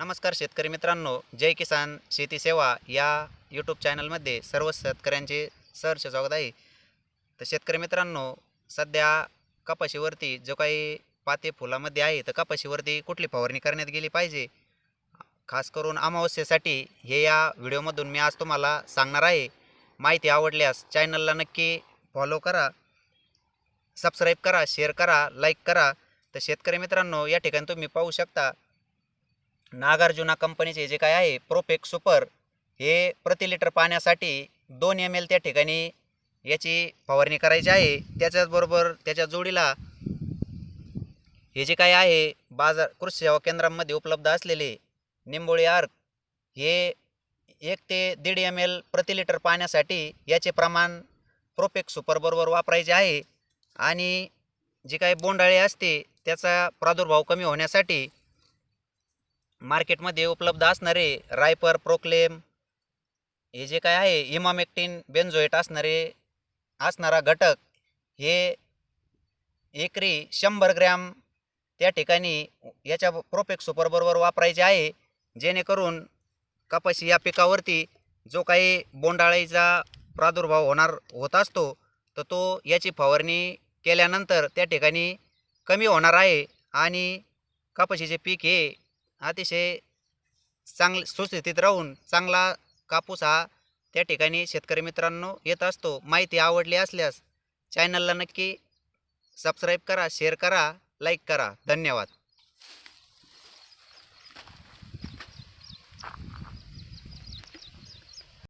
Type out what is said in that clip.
नमस्कार शेतकरी मित्रांनो जय किसान शेती सेवा या यूट्यूब चॅनलमध्ये सर्व शेतकऱ्यांचे सहर्ष स्वागत आहे. तर शेतकरी मित्रांनो सध्या कपाशीवरती जो काही पाते फुलामध्ये आहे तर कपाशीवरती कुठली फवारणी करण्यात गेली पाहिजे? खास करून अमावस्येसाठी हे या व्हिडिओमधून मी आज तुम्हाला सांगणार आहे. माहिती आवडल्यास चॅनलला नक्की फॉलो करा सबस्क्राईब करा शेअर करा लाईक करा. तर शेतकरी मित्रांनो या ठिकाणी तुम्ही पाहू शकता नागार्जुना कंपनीचे जे काय आहे प्रोपेक सुपर हे प्रति लिटर पाण्यासाठी दोन एम एल त्या ठिकाणी याची फवारणी करायची आहे. त्याच्याचबरोबर त्याच्या जोडीला हे जे काय आहे बाजार कृषी सेवा केंद्रांमध्ये उपलब्ध असलेले निंबोळी आर्क हे एक ते दीड एम एल प्रति लिटर पाण्यासाठी याचे प्रमाण प्रोपेक सुपरबरोबर वापरायचे आहे. आणि जी काही बोंडाळे असते त्याचा प्रादुर्भाव कमी होण्यासाठी मार्केटमध्ये उपलब्ध असणारे रायपर प्रोक्लेम हे जे काय आहे इमामेक्टिन बेन्झोएट असणारे असणारा घटक हे एकरी शंभर ग्रॅम त्या ठिकाणी याच्या प्रोपेक सुपरबरोबर वापरायचे आहे. जेणेकरून कपाशी या पिकावरती जो काही बोंडाळीचा प्रादुर्भाव होणार होत असतो तर तो याची फवारणी केल्यानंतर त्या ठिकाणी कमी होणार आहे. आणि कपाशीचे पीक हे अतिशय चांगले सुस्थितीत राहून चांगला कापूस हा त्या ठिकाणी शेतकरी मित्रांनो येत असतो. माहिती आवडली असल्यास चॅनलला नक्की सबस्क्राईब करा शेअर करा लाईक करा. धन्यवाद.